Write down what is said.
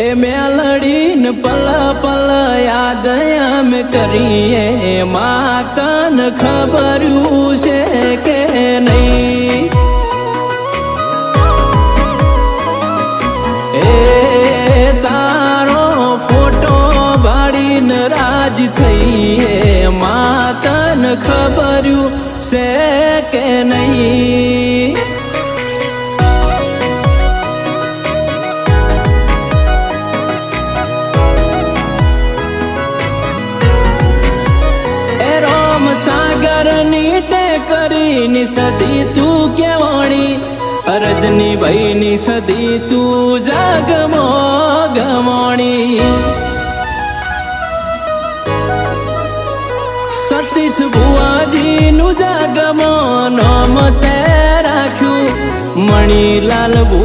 એ મેલડીને પલ પલ યાદ અમે કરીએ. માતાન ખબર્યું છે કે નહીં? એ તારો ફોટો ભાડીને રાજ થઈએ. માતન ખબર્યું છે કે નહીં? ની સદી તું કેવણી? અરજની ભાઈની સદી તું જાગમો ગમણી સતીશ બુઆજીનું જાગમો, નામ તે રાખ્યું. મણીલાલ ભુવા